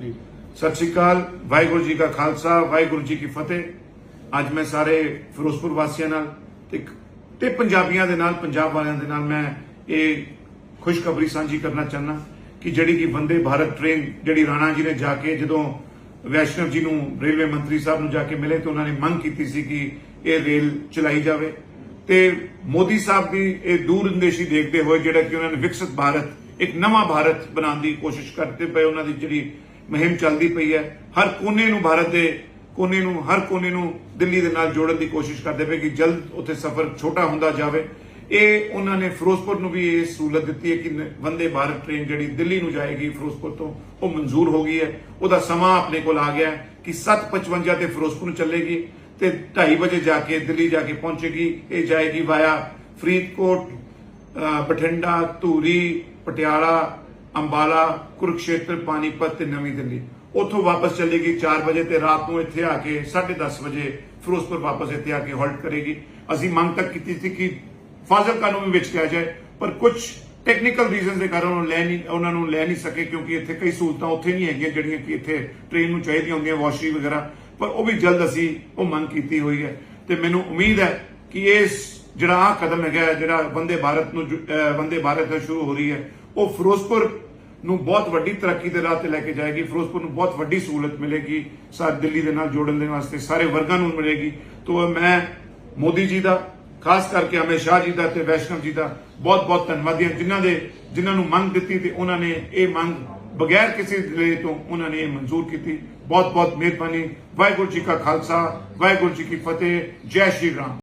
ਸਤਿ ਸ਼੍ਰੀ ਅਕਾਲ, ਵਾਹਿਗੁਰੂ ਜੀ ਕਾ ਖਾਲਸਾ, ਵਾਹਿਗੁਰੂ ਜੀ ਕੀ ਫਤਿਹ। ਅੱਜ ਮੈਂ ਸਾਰੇ ਫਿਰੋਜ਼ਪੁਰ ਵਾਸੀਆਂ ਨਾਲ ਤੇ ਤੇ ਪੰਜਾਬੀਆਂ ਦੇ ਨਾਲ, ਪੰਜਾਬ ਵਾਲਿਆਂ ਦੇ ਨਾਲ ਮੈਂ ਇਹ ਖੁਸ਼ਖਬਰੀ ਸਾਂਝੀ ਕਰਨਾ ਚਾਹੁੰਦਾ ਕਿ ਜਿਹੜੀ ਕਿ ਵੰਦੇ ਭਾਰਤ ਟ੍ਰੇਨ ਜਿਹੜੀ ਰਾਣਾ ਜੀ ਨੇ ਜਾ ਕੇ ਜਦੋਂ ਵੈਸ਼ਨਵ ਜੀ ਨੂੰ ਰੇਲਵੇ ਮੰਤਰੀ ਸਾਹਿਬ ਨੂੰ ਜਾ ਕੇ ਮਿਲੇ ਤੇ ਉਹਨਾਂ ਨੇ ਮੰਗ ਕੀਤੀ ਸੀ ਕਿ ਇਹ ਰੇਲ ਚਲਾਈ ਜਾਵੇ। ਤੇ ਮੋਦੀ ਸਾਹਿਬ ਦੀ ਇਹ ਦੂਰਅੰਦੇਸ਼ੀ ਦੇਖਦੇ ਹੋਏ ਜਿਹੜਾ ਕਿ ਉਹਨਾਂ ਨੇ ਵਿਕਸਿਤ ਭਾਰਤ, ਇੱਕ ਨਵਾਂ ਭਾਰਤ ਬਣਾਉਣ ਦੀ ਕੋਸ਼ਿਸ਼ ਕਰਦੇ ਪਏ, ਉਹਨਾਂ ਦੀ ਜਿਹੜੀ ਮੁਹਿੰਮ ਚੱਲਦੀ ਪਈ ਹੈ। ਹਰ ਕੋਨੇ ਨੂੰ ਭਾਰਤ ਦੇ ਕੋਨੇ ਨੂੰ, ਹਰ ਕੋਨੇ ਨੂੰ ਦਿੱਲੀ ਦੇ ਨਾਲ ਜੋੜਨ ਦੀ ਕੋਸ਼ਿਸ਼ ਕਰਦੇ ਪਏ ਕਿ ਜਲਦ ਉੱਥੇ ਸਫ਼ਰ ਛੋਟਾ ਹੁੰਦਾ ਜਾਵੇ। ਇਹ ਉਹਨਾਂ ਨੇ ਫਿਰੋਜ਼ਪੁਰ ਨੂੰ ਵੀ ਇਹ ਸਹੂਲਤ ਦਿੱਤੀ ਹੈ ਕਿ ਵੰਦੇ ਭਾਰਤ ਟ੍ਰੇਨ ਜਿਹੜੀ ਦਿੱਲੀ ਨੂੰ ਜਾਏਗੀ, ਫਿਰੋਜ਼ਪੁਰ ਤੋਂ ਉਹ ਮਨਜ਼ੂਰ ਹੋ ਗਈ ਹੈ। ਉਹਦਾ ਸਮਾਂ ਆਪਣੇ ਕੋਲ ਆ ਗਿਆ ਹੈ ਕਿ 7:55 ਤੇ ਫਿਰੋਜ਼ਪੁਰ ਨੂੰ ਚੱਲੇਗੀ ਤੇ 2:30 ਵਜੇ ਜਾ ਕੇ ਦਿੱਲੀ ਜਾ ਕੇ ਪਹੁੰਚੇਗੀ। ਇਹ ਜਾਏਗੀ ਵਾਇਆ ਫਰੀਦਕੋਟ ਬਠਿੰਡਾ, ਧੂਰੀ, ਪਟਿਆਲਾ ਅੰਬਾਲਾ, ਕੁਰੂਕਸ਼ੇਤਰ, ਪਾਣੀਪਤ ਤੇ ਨਵੀਂ ਦਿੱਲੀ। ਉੱਥੋਂ ਵਾਪਸ ਚੱਲੇਗੀ 4 ਵਜੇ ਤੇ ਰਾਤ ਨੂੰ ਇੱਥੇ ਆ ਕੇ 10:30 ਵਜੇ ਫਿਰੋਜ਼ਪੁਰ ਵਾਪਸ ਇੱਥੇ ਆ ਕੇ ਹਾਲਟ ਕਰੇਗੀ। ਅਸੀਂ ਮੰਗ ਤੱਕ ਕੀਤੀ ਸੀ ਕਿ ਫਾਜ਼ਿਲਕਾ ਨੂੰ ਵੀ ਵਿੱਚ ਕਿਹਾ ਜਾਏ, ਪਰ ਕੁਝ ਟੈਕਨੀਕਲ ਰੀਜ਼ਨਸ ਦੇ ਕਾਰਨ ਉਹ ਲੈ ਨਹੀਂ ਉਹਨਾਂ ਨੂੰ ਲੈ ਨਹੀਂ ਸਕੇ ਕਿਉਂਕਿ ਇੱਥੇ ਕਈ ਸਹੂਲਤਾਂ ਉੱਥੇ ਨਹੀਂ ਹੈਗੀਆਂ ਜਿਹੜੀਆਂ ਕਿ ਇੱਥੇ ਟ੍ਰੇਨ ਨੂੰ ਚਾਹੀਦੀਆਂ ਹੁੰਦੀਆਂ ਵਾਸ਼ਰੀ ਵਗੈਰਾ। ਪਰ ਉਹ ਵੀ ਜਲਦ ਅਸੀਂ ਉਹ ਮੰਗ ਕੀਤੀ ਹੋਈ ਹੈ। ਤੇ ਮੈਨੂੰ ਉਮੀਦ ਹੈ ਕਿ ਇਸ ਜਿਹੜਾ ਆਹ ਕਦਮ ਹੈਗਾ, ਜਿਹੜਾ ਵੰਦੇ ਭਾਰਤ ਨੂੰ ਜੁ- ਵੰਦੇ ਭਾਰਤ ਤੋਂ ਸ਼ੁਰੂ ਹੋ ਰਹੀ ਹੈ, ਉਹ ਫਿਰੋਜ਼ਪੁਰ ਨੂੰ ਬਹੁਤ ਵੱਡੀ ਤਰੱਕੀ ਦੇ ਰਾਹ ਤੇ ਲੈ ਕੇ ਜਾਏਗੀ, ਫਿਰੋਜ਼ਪੁਰ ਨੂੰ ਬਹੁਤ ਵੱਡੀ ਸਹੂਲਤ ਮਿਲੇਗੀ, ਸਾਰੇ ਦਿੱਲੀ ਦੇ ਨਾਲ ਜੋੜਨ ਦੇ ਵਾਸਤੇ ਸਾਰੇ ਵਰਗਾਂ ਨੂੰ ਮਿਲੇਗੀ। ਤੋਂ ਮੈਂ ਮੋਦੀ ਜੀ ਦਾ, ਖਾਸ ਕਰਕੇ ਅਮਿਤ ਸ਼ਾਹ ਜੀ ਦਾ ਤੇ ਵੈਸ਼ਨਵ ਜੀ ਦਾ ਬਹੁਤ ਬਹੁਤ ਧੰਨਵਾਦੀ ਹਾਂ ਜਿਨ੍ਹਾਂ ਦੇ, ਜਿਨ੍ਹਾਂ ਨੂੰ ਮੰਗ ਦਿੱਤੀ ਤੇ ਉਹਨਾਂ ਨੇ ਇਹ ਮੰਗ ਬਗੈਰ ਕਿਸੇ ਡਿਲੇ ਤੋਂ ਉਹਨਾਂ ਨੇ ਮਨਜ਼ੂਰ ਕੀਤੀ। ਬਹੁਤ ਬਹੁਤ ਮਿਹਰਬਾਨੀ। ਵਾਹਿਗੁਰੂ ਜੀ ਕਾ ਖਾਲਸਾ, ਵਾਹਿਗੁਰੂ ਜੀ ਕੀ ਫਤਿਹ। ਜੈ ਸ਼੍ਰੀ ਰਾਮ।